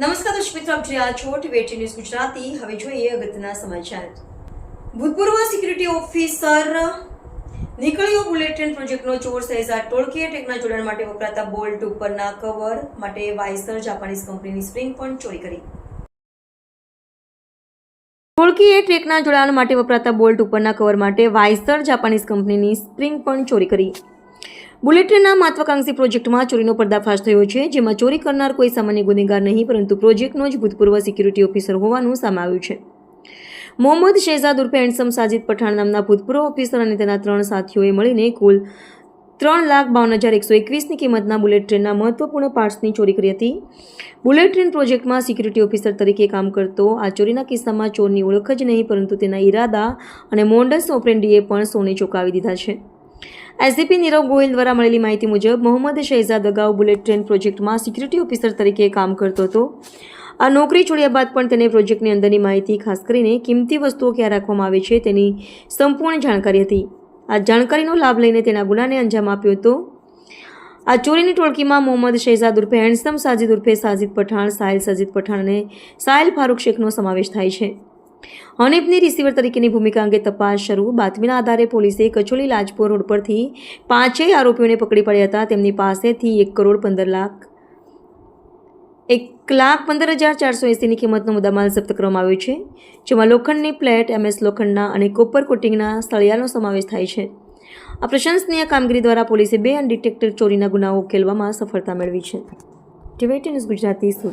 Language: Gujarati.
નમસ્કાર દર્શક મિત્રો, આપ જોઈ રહ્યા છો ટીવી ન્યૂઝ ગુજરાતી. હવે જોઈએ અગત્યના સમાચાર. ભૂતપૂર્વ સિક્યુરિટી ઓફિસર નીકળ્યો બુલેટ ટ્રેન પ્રોજેક્ટનો ચોર સહેજા ટોળકીએ ટેકના જોડાણ માટે વપરાતા બોલ્ટ ઉપરના કવર માટે વાઇસર જાપાનીઝ કંપનીની સ્પ્રિંગ પણ ચોરી કરી. ટોળકીએ ટ્રેકના જોડાણ માટે વપરાતા બોલ્ટ ઉપરના કવર માટે વાઇસર જાપાનીઝ કંપનીની સ્પ્રિંગ પણ ચોરી કરી. બુલેટ ટ્રેનના મહત્વાકાંક્ષી પ્રોજેક્ટમાં ચોરીનો પર્દાફાશ થયો છે, જેમાં ચોરી કરનાર કોઈ સામાન્ય ગુનેગાર નહીં, પરંતુ પ્રોજેક્ટનો જ ભૂતપૂર્વ સિક્યુરિટી ઓફિસર હોવાનું સામે આવ્યું છે. મોહમ્મદ શેઝાદ ઉર્ફે હેન્ડસમ સાજિદ પઠાણ નામના ભૂતપૂર્વ ઓફિસર અને તેના ત્રણ સાથીઓએ મળીને કુલ ત્રણ લાખ બાવન હજાર એકસો એકવીસની કિંમતના બુલેટ ટ્રેનના મહત્વપૂર્ણ પાર્ટ્સની ચોરી કરી હતી. બુલેટ ટ્રેન પ્રોજેક્ટમાં સિક્યુરિટી ઓફિસર તરીકે કામ કરતો, આ ચોરીના કિસ્સામાં ચોરની ઓળખ જ નહીં, પરંતુ તેના ઈરાદા અને મોન્ડસ ઓપરેન્ડીએ પણ સોને ચોંકાવી દીધા છે. એસડીપી નીરવ ગોયલ દ્વારા મળેલી માહિતી મુજબ, મોહમ્મદ શહેજાદ અગાઉ બુલેટ ટ્રેન પ્રોજેક્ટમાં સિક્યુરિટી ઓફિસર તરીકે કામ કરતો હતો. આ નોકરી છોડ્યા બાદ પણ તેને પ્રોજેક્ટની અંદરની માહિતી, ખાસ કરીને કિંમતી વસ્તુઓ ક્યાં રાખવામાં આવે છે તેની સંપૂર્ણ જાણકારી હતી. આ જાણકારીનો લાભ લઈને તેના ગુનાને અંજામ આપ્યો હતો. આ ચોરીની ટોળકીમાં મોહમ્મદ શહેજાદ ઉર્ફે હેન્ડસમ સાજિદ ઉર્ફે સાજિદ પઠાણ સાહિલ સાજિદ પઠાણ અને સાહિલ ફારૂક શેખનો સમાવેશ થાય છે. હનીફની રિસીવર તરીકેની ભૂમિકા અંગે તપાસ શરૂ. બાતમીના આધારે પોલીસે કચોલી લાજપોર રોડ પરથી પાંચેય આરોપીઓને પકડી પડ્યા હતા. તેમની પાસેથી એક કરોડ પંદર લાખ, એક લાખ પંદર હજાર ચારસો એંસીની કિંમતનો મુદ્દામાલ જપ્ત કરવામાં આવ્યો છે, જેમાં લોખંડની પ્લેટ એમએસ લોખંડના અને કોપર કોટિંગના સળિયાનો સમાવેશ થાય છે. આ પ્રશંસનીય કામગીરી દ્વારા પોલીસે બે અનડિટેક્ટેડ ચોરીના ગુનાઓ ઉકેલવામાં સફળતા મેળવી છે. ટીવીટી ન્યૂઝ ગુજરાતી સુરત.